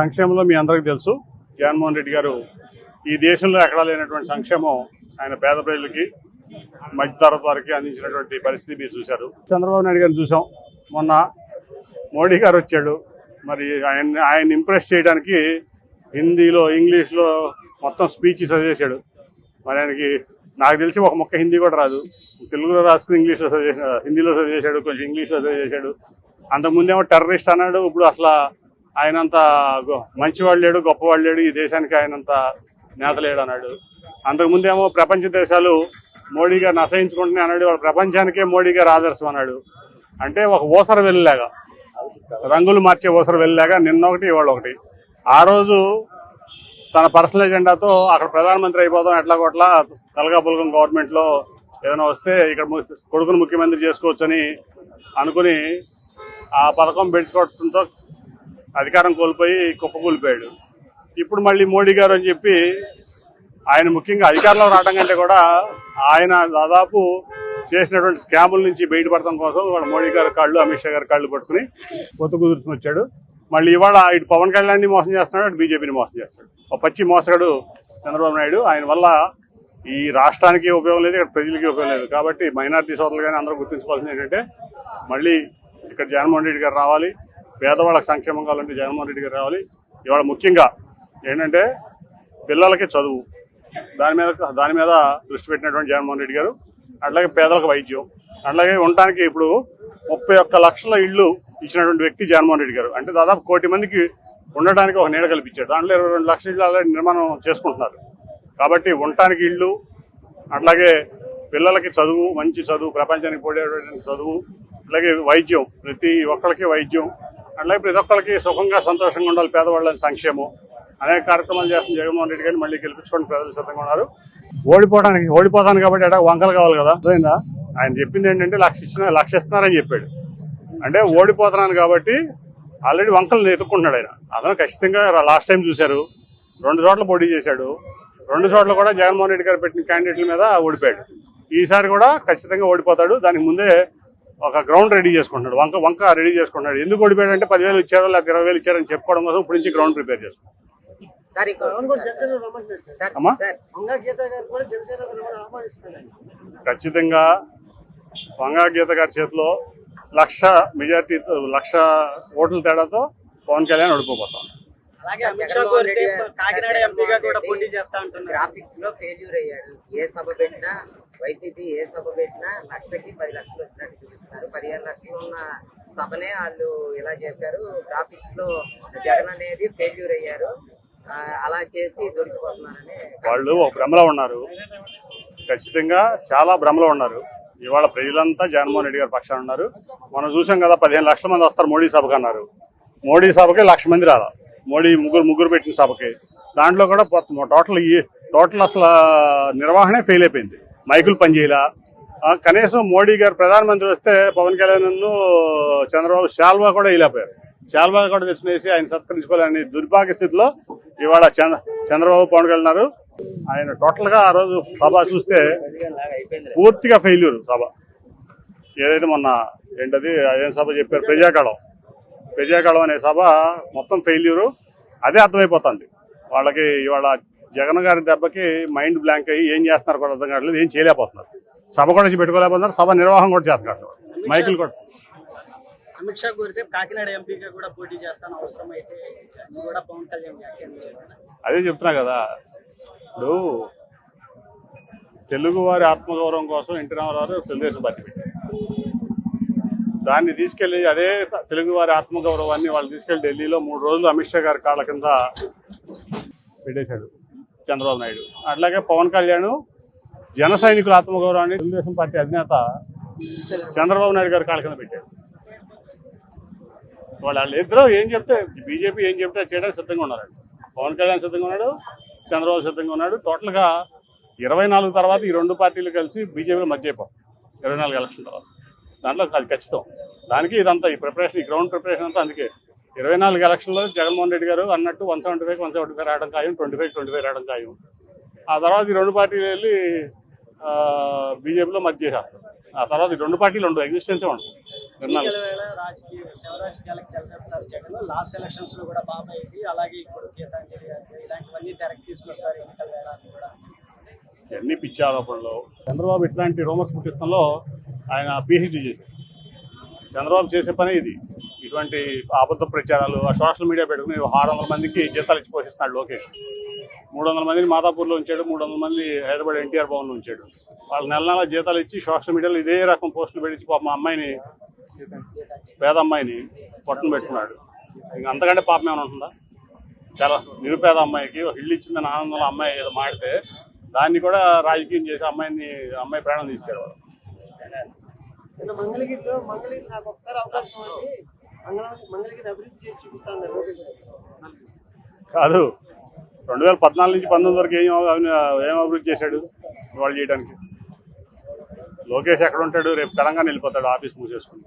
సంక్షేమంలో మీ అందరికీ తెలుసు. జగన్మోహన్ రెడ్డి గారు ఈ దేశంలో ఎక్కడా లేనటువంటి సంక్షేమం ఆయన పేద ప్రజలకి మధ్యతరగతి వారికి అందించినటువంటి పరిస్థితి మీరు చూశారు. చంద్రబాబు నాయుడు గారిని చూసాం మొన్న మోడీ గారు వచ్చాడు. మరి ఆయన ఆయన ఇంప్రెస్ చేయడానికి హిందీలో ఇంగ్లీష్లో మొత్తం స్పీచ్ చదివేశాడు మరి ఆయనకి నాకు తెలిసి ఒక మొక్క హిందీ కూడా రాదు. తెలుగులో రాసుకుని ఇంగ్లీష్లో చదివేసాడు హిందీలో చదివేశాడు కొంచెం ఇంగ్లీష్లో చదివేశాడు. అంతకుముందేమో టెర్రరిస్ట్ అన్నాడు. ఇప్పుడు అసలు ఆయనంత గొ- మంచివాడు లేడు గొప్పవాడు లేడు ఈ దేశానికి ఆయనంత నేత లేడు అన్నాడు. అంతకుముందేమో ప్రపంచ దేశాలు మోడీ గారిని అసహించుకుంటున్నాయి అన్నాడు వాళ్ళ ప్రపంచానికే మోడీ గారు ఆదర్శం అన్నాడు. అంటే ఒక ఊసర వెళ్ళలేగా రంగులు మార్చే ఊసర వెళ్ళలాగా నిన్న ఒకటి ఇవాళ ఒకటి. ఆ రోజు తన పర్సనల్ ఎజెండాతో అక్కడ ప్రధానమంత్రి అయిపోదాం ఎట్లా కొట్లా తలగా గవర్నమెంట్లో ఏదైనా వస్తే ఇక్కడ ము- కొడుకును ముఖ్యమంత్రి చేసుకోవచ్చని అనుకుని ఆ పథకం పెంచుకోవడంతో అధికారం కోల్పోయి కుప్పకూలిపోయాడు ఇప్పుడు మళ్ళీ మోడీ గారు అని చెప్పి ఆయన ముఖ్యంగా అధికారంలో రావడం కంటే కూడా ఆయన దాదాపు చేసినటువంటి స్కాముల నుంచి బయటపడటం కోసం వాళ్ళ మోడీ గారి కాళ్ళు అమిత్ షా గారి కాళ్ళు పట్టుకుని కొత్త కుదుర్చుని వచ్చాడు. మళ్ళీ ఇవాళ ఇటు పవన్ కళ్యాణ్ని మోసం చేస్తున్నాడు అటు బీజేపీని మోసం చేస్తాడు ఒక పచ్చి మోసగాడు చంద్రబాబు నాయుడు. ఆయన వల్ల ఈ రాష్ట్రానికి ఉపయోగం లేదు ఇక్కడ ప్రజలకి ఉపయోగం లేదు. కాబట్టి మైనార్టీ సోదరులు కానీ అందరూ గుర్తుంచుకోవాల్సింది ఏంటంటే మళ్ళీ ఇక్కడ జగన్మోహన్ రెడ్డి గారు రావాలి. పేదవాళ్ళకి సంక్షేమం కావాలంటే జగన్మోహన్ రెడ్డి గారు రావాలి. ఇవాళ ముఖ్యంగా ఏంటంటే పిల్లలకి చదువు దాని మీద దాని మీద దృష్టి పెట్టినటువంటి జగన్మోహన్ రెడ్డి గారు అట్లాగే పేదలకు వైద్యం అట్లాగే ఉండటానికి ఇప్పుడు ముప్పై ఒక్క లక్షల ఇళ్ళు ఇచ్చినటువంటి వ్యక్తి జగన్మోహన్ రెడ్డి గారు. అంటే దాదాపు కోటి మందికి ఉండటానికి ఒక నీడ కల్పించారు. దాంట్లో ఇరవై రెండు లక్షల ఇళ్ళు నిర్మాణం చేసుకుంటున్నారు. కాబట్టి ఉండటానికి ఇళ్ళు అట్లాగే పిల్లలకి చదువు మంచి చదువు ప్రపంచానికి పోయేటువంటి చదువు అలాగే వైద్యం ప్రతి ఒక్కరికి వైద్యం అలాగే ప్రతి ఒక్కరికి సుఖంగా సంతోషంగా ఉండాలి పేదవాళ్ళని సంక్షేమం. అనేక కార్యక్రమాలు చేస్తున్న జగన్మోహన్ రెడ్డి గారిని మళ్ళీ గెలిపించుకోండి ప్రజలు సిద్ధంగా ఉన్నారు. ఓడిపోవడానికి ఓడిపోతాను కాబట్టి ఎడా వంకలు కావాలి కదా? అర్థమైందా? ఆయన చెప్పింది ఏంటంటే లక్ష ఇచ్చిన లక్ష ఇస్తున్నారని చెప్పాడు. అంటే ఓడిపోతున్నాను కాబట్టి ఆల్రెడీ వంకలు ఎత్తుక్కుంటున్నాడు ఆయన. అతను ఖచ్చితంగా లాస్ట్ టైం చూశారు. రెండు చోట్ల పోటీ చేశాడు. రెండు చోట్ల కూడా జగన్మోహన్ రెడ్డి గారు పెట్టిన క్యాండిడేట్ల మీద ఓడిపోయాడు. ఈసారి కూడా ఖచ్చితంగా ఓడిపోతాడు. దానికి ముందే ఒక గ్రౌండ్ రెడీ చేసుకుంటున్నాడు. వంక వంక రెడీ చేసుకుంటున్నాడు. ఎందుకు ఓడిపోయాడు అంటే పదివేలు ఇచ్చారో లేకపోతే ఇరవై వేలు ఇచ్చారని చెప్పుకోవడం కోసం ఇప్పుడు నుంచి గ్రౌండ్ ప్రిపేర్ చేసుకుంటాడు సార్ ఇంకో సార్, అమ్మా? సార్, వంగా గీత గారు కూడా జనసేన కూడా ఆహ్వానిస్తున్నాడు ఖచ్చితంగా వంగా గీత గారి చేతిలో లక్ష మెజార్టీ లక్ష ఓట్ల తేడాతో పవన్ కళ్యాణ్ ఓడిపోతాం అలాగే అమిత్ షా కాకినాడ ఎంపీగా కూడా పోటీ చేస్తా అంటున్నారు గ్రాఫిక్స్లో ఫెయిల్యూర్ అయ్యాడు. ఏ సభ పెట్టినా వైసీపీ ఏ సభ పెట్టినా లక్షకి పది లక్షలు వచ్చినట్టు చేస్తున్నారు పదిహేను లక్షలు ఉన్న సభనే వాళ్ళు ఇలా చేశారు. గ్రాఫిక్స్లో జగన్ అనేది ఫెయిల్యూర్ అయ్యారు. అలా చేసి దొరికిపోతున్నారని వాళ్ళు ఒక భ్రమలో ఉన్నారు. ఖచ్చితంగా చాలా భ్రమలో ఉన్నారు. ఇవాళ ప్రజలంతా జగన్మోహన్ రెడ్డి గారి పక్షాన ఉన్నారు. మనం చూసాం కదా పదిహేను లక్షల మంది వస్తారు మోడీ సభకు అన్నారు. మోడీ సభకి లక్ష మంది రాదా మోడీ ముగ్గురు ముగ్గురు పెట్టిన సభకి. దాంట్లో కూడా టోటల్ టోటల్ అసలు నిర్వహణే ఫెయిల్ అయిపోయింది. మైకులు పనిచేయలా. కనీసం మోడీ గారు ప్రధానమంత్రి వస్తే పవన్ కళ్యాణ్ చంద్రబాబు శాల్వా కూడా వెళ్ళిపోయారు శాల్వా కూడా తెచ్చుకునేసి ఆయన సత్కరించుకోవాలని దుర్భాగ్య స్థితిలో ఇవాళ చంద్ర చంద్రబాబు పవన్ కళ్యాణ్ ఆయన టోటల్గా ఆ రోజు సభ చూస్తే పూర్తిగా ఫెయిల్యూర్ సభ. ఏదైతే మొన్న ఏంటది ఏం సభ చెప్పారు? ప్రజాకళం. ప్రజాకళం అనే సభ మొత్తం ఫెయిల్యూరు అదే అర్థమైపోతుంది. వాళ్ళకి ఇవాళ జగన్ గారి దెబ్బకి మైండ్ బ్లాంక్ అయ్యి ఏం చేస్తున్నారు కూడా అర్థం కావట్లేదు ఏం చేయలేకపోతున్నారు. సభ కూడా పెట్టుకోలేకపోతున్నారు. సభ నిర్వాహం కూడా చేస్తున్నారు. మైకులు కూడా. అమిత్ షా కోరితే కాకినాడ ఎంపీగా కూడా పోటీ చేస్తాను అవసరం అయితే అని కూడా పవన్ కళ్యాణ్ వ్యాఖ్యానించారు అదే చెప్తున్నా కదా. ఇప్పుడు తెలుగు వారి ఆత్మగౌరవం కోసం ఎన్టీ రామారావు తెలుగుదేశం పార్టీ పెట్టారు. దాన్ని తీసుకెళ్ళి అదే తెలుగు వారి ఆత్మగౌరవాన్ని వాళ్ళు తీసుకెళ్ళి ఢిల్లీలో మూడు రోజులు అమిత్ షా గారి కాళ్ళ కింద పెట్టేశాడు చంద్రబాబు నాయుడు. అట్లాగే పవన్ కళ్యాణ్ జన సైనికుల ఆత్మగౌరవాన్ని తెలుగుదేశం పార్టీ అధినేత చంద్రబాబు నాయుడు గారు కాళ్ళ కింద పెట్టారు. వాళ్ళు ఇద్దరు ఏం చెప్తే బీజేపీ ఏం చెప్తే చేయడానికి సిద్ధంగా ఉన్నారండి పవన్ కళ్యాణ్ సిద్ధంగా ఉన్నాడు చంద్రబాబు సిద్ధంగా ఉన్నాడు. టోటల్గా ఇరవై నాలుగు తర్వాత ఈ రెండు పార్టీలు కలిసి బీజేపీలో మధ్య అయిపోయి ఇరవై నాలుగు ఎలక్షన్ తర్వాత. దాంట్లో అది ఖచ్చితం. దానికి ఇదంతా ఈ ప్రిపరేషన్ ఈ గ్రౌండ్ ప్రిపరేషన్ అంతా అందుకే. ఇరవై నాలుగు ఎలక్షన్లో జగన్మోహన్ రెడ్డి గారు అన్నట్టు one seventy five one seventy five రావడం ఖాయం ట్వంటీ ఫైవ్ ట్వంటీ ఫైవ్ రావడం ఖాయం. ఆ తర్వాత ఈ రెండు పార్టీలు వెళ్ళి బీజేపీలో మధ్య చేసేస్తారు ఆ తర్వాత రెండు పార్టీలు ఉండవు ఎగ్జిస్టెన్సే ఉండవు లాస్ట్ ఎలక్షన్స్లో కూడా బాబాయ్కి అలాగే ఇప్పుడు గీతాంజలి గారికి ఇలాంటివన్నీ తెరకి తీసుకొస్తారు ఎన్నికల వేళ అని కూడా. ఇవన్నీ పిచ్చి ఆరోపణలు. చంద్రబాబు ఇట్లాంటి రూమర్స్ పుట్టిస్తంలో ఆయన పిహెచ్డి చేశారు. చంద్రబాబు చేసే పని ఇది. ఇటువంటి అబద్ధ ప్రచారాలు సోషల్ మీడియా పెట్టుకుని ఆరు వందల మందికి జీతాలు ఇచ్చి పోషిస్తున్నాడు లోకేష్. మూడు వందల మందిని మాదాపూర్లో ఉంచాడు మూడు వందల మంది హైదరాబాద్ ఎన్టీఆర్ భవన్లో ఉంచాడు. వాళ్ళు నెల నెల జీతాలు ఇచ్చి సోషల్ మీడియాలో ఇదే రకం పోస్టులు పెట్టించి పాప మా అమ్మాయిని పేద అమ్మాయిని పొట్టను పెట్టుకున్నాడు. ఇంక అంతకంటే పాపం ఏమైనా ఉంటుందా? చాలా నిరుపేద అమ్మాయికి ఒక ఇల్లు ఇచ్చిందని ఆనందంలో అమ్మాయి ఏదో మాడితే దాన్ని కూడా రాజకీయం చేసి అమ్మాయిని అమ్మాయి ప్రాణం తీశారు వాళ్ళు నిన్న మంగళగిరిలో మంగళగిరి నాకు ఒకసారి అవకాశం ఉంది. మంగళ మంగళగిరి అభివృద్ధి చేసి చూపిస్తాను లోకేష్ గారు. కాదు రెండు వేల పద్నాలుగు నుంచి పంతొమ్మిది వరకు ఏం ఏం అభివృద్ధి చేశాడు వాళ్ళు చేయడానికి? లోకేష్ ఎక్కడ ఉంటాడు? రేపు తెలంగాణ వెళ్ళిపోతాడు ఆఫీస్ మూసేసుకుని.